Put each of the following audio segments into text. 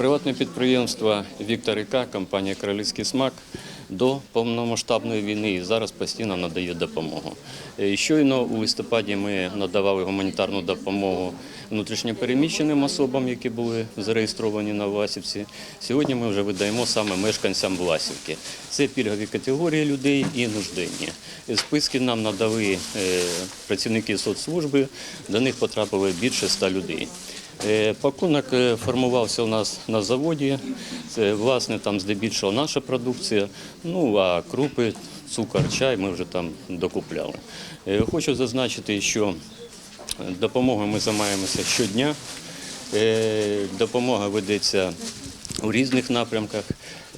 Приватне підприємство Віктор Іка, компанія Королівський смак до повномасштабної війни і зараз постійно надає допомогу. Е, Щойно у листопаді ми надавали гуманітарну допомогу внутрішньопереміщеним особам, які були зареєстровані на Власівці. Сьогодні ми вже видаємо саме мешканцям Власівки. Це пільгові категорії людей і нужденні. Е, Списки нам надали е, працівники соцслужби, до них потрапили більше ста людей. Е, Пакунок е, формувався у нас на заводі. Це власне там здебільшого наша продукція. Ну а крупи, цукор, чай ми вже там докупляли. Е, Хочу зазначити, що допомогою ми займаємося щодня. Допомога ведеться у різних напрямках.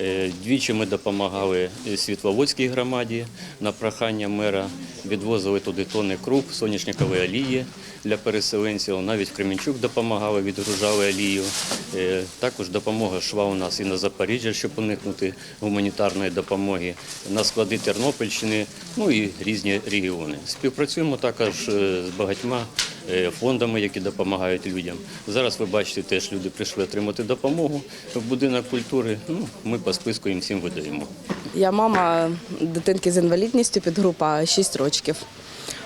Е, Двічі ми допомагали Світловодській громаді на прохання мера. Відвозили туди тонни круп, соняшникової олії для переселенців. Навіть Кременчук допомагали, відгружали олію. Е, Також допомога йшла у нас і на Запоріжжя, щоб уникнути гуманітарної допомоги, на склади Тернопільщини, ну і різні регіони. Співпрацюємо також е, з багатьма фондами, які допомагають людям. Зараз ви бачите, теж люди прийшли отримати допомогу в будинок культури. Ну, ми по списку їм всім видаємо. Я мама дитинки з інвалідністю підгрупа 6 років.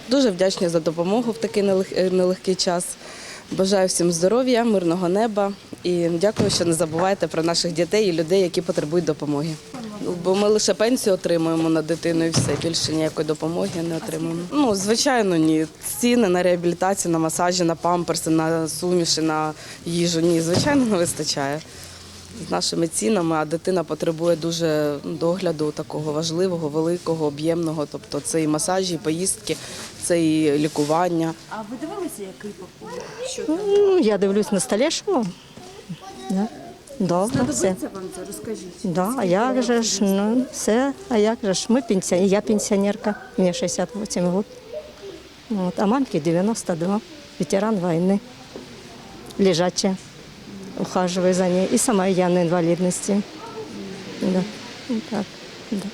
Дуже вдячна за допомогу в такий нелег- нелегкий час. Бажаю всім здоров'я, мирного неба і дякую, що не забуваєте про наших дітей і людей, які потребують допомоги. Бо ми лише пенсію отримуємо на дитину і все більше ніякої допомоги не отримуємо. Ну звичайно, ні. Ціни на реабілітацію, на масажі, на памперси, на суміші, на їжу. Ні, звичайно, не вистачає з нашими цінами, а дитина потребує дуже догляду такого важливого, великого, об'ємного. Тобто це і масажі, і поїздки, це і лікування. А ви дивилися, який пакунок? Ну, я дивлюсь на столешному. Добре, все. Знадобиться вам це? Розкажіть. Да, а як же ж, ну, все, а як же ж, ми пенсіонер, я пенсіонерка, мені 68 років. От, а мамки 92, ветеран війни, лежача, ухаживаю за ней. І сама я на інвалідності. Да. Так, да.